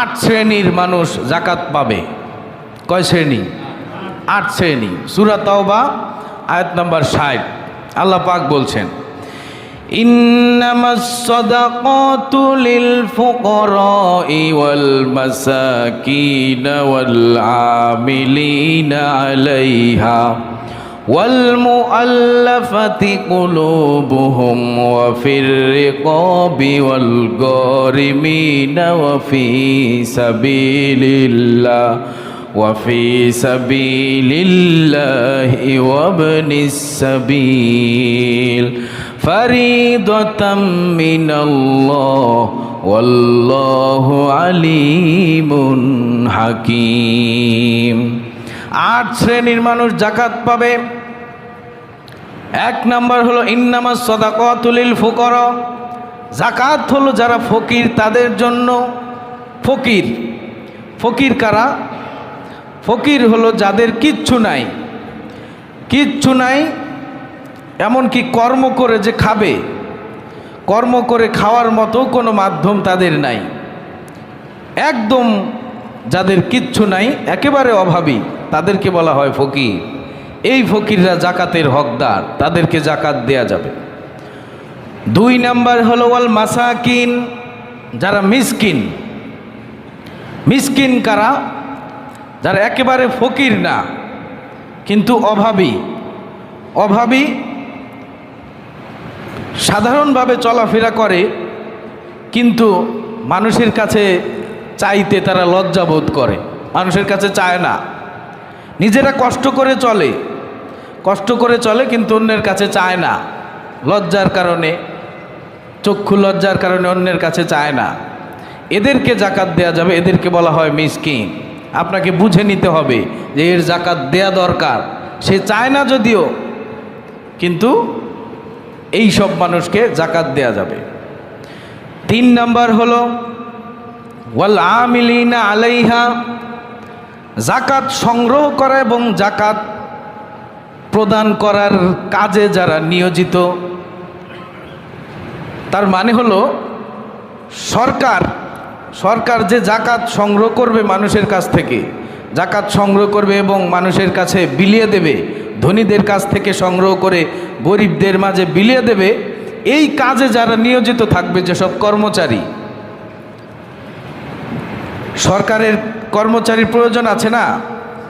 আট শ্রেণীর মানুষ জাকাত পাবে কয় শ্রেণী আট শ্রেণী সুরা তাওবা আয়াত নাম্বার ষাট আল্লাহ পাক বলছেন إنما الصدقات للفقراء والمساكين والعاملين عليها والمؤلفة قلوبهم وفي الرقاب والغارمين وفي سبيل الله وفي سبيل الله وابن السبيل فريضة من الله والله عليم حكيم আট শ্রেণীর মানুষ জাকাত পাবে এক নাম্বার হলো ইন্নামাজ সদাকতুলিল ফুকর। জাকাত হলো যারা ফকির, তাদের জন্য ফকির। ফকির কারা? ফকির হলো যাদের কিচ্ছু নাই। কিচ্ছু নাই, এমনকি কর্ম করে যে খাবে। কর্ম করে খাওয়ার মতো কোনো মাধ্যম তাদের নাই। একদম যাদের কিচ্ছু নাই, একেবারে অভাবী, তাদেরকে বলা হয় ফকির। এই ফকিররা জাকাতের হকদার, তাদেরকে জাকাত দেয়া যাবে। দুই নাম্বার হলো, ওয়াল মাসাকিন, যারা মিসকিন। মিসকিন কারা? যারা একেবারে ফকির না, কিন্তু অভাবী। অভাবী সাধারণভাবে চলাফেরা করে, কিন্তু মানুষের কাছে চাইতে তারা লজ্জাবোধ করে। মানুষের কাছে চায় না। নিজেরা কষ্ট করে চলে। কষ্ট করে চলে কিন্তু অন্যের কাছে চায় না। লজ্জার কারণে, চক্ষু লজ্জার কারণে অন্যের কাছে চায় না। এদেরকে জাকাত দেয়া যাবে, এদেরকে বলা হয় মিসকিন। আপনাকে বুঝে নিতে হবে যে এর জাকাত দেয়া দরকার। সে চায় না যদিও, কিন্তু এই সব মানুষকে জাকাত দেয়া যাবে। তিন নাম্বার হলো, ওয়াল আমিলিনা আলাইহা, জাকাত সংগ্রহ করা এবং জাকাত প্রদান করার কাজে যারা নিয়োজিত, তার মানে হলো সরকার সরকার যে জাকাত সংগ্রহ করবে মানুষের কাছ থেকে, জাকাত সংগ্রহ করবে এবং মানুষের কাছে বিলিয়ে দেবে, ধনীদের কাছ থেকে সংগ্রহ করে গরিবদের মাঝে বিলিয়ে দেবে, এই কাজে যারা নিয়োজিত থাকবে যেসব কর্মচারী, সরকারের কর্মচারীর প্রয়োজন আছে না?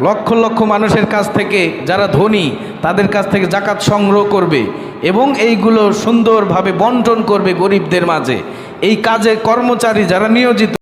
লক্ষ লক্ষ মানুষের কাছ থেকে যারা ধনী, তাদের কাছ থেকে জাকাত সংগ্রহ করবে এবং এইগুলো সুন্দরভাবে বন্টন করবে গরিবদের মাঝে। এই কাজে কর্মচারী যারা নিয়োজিত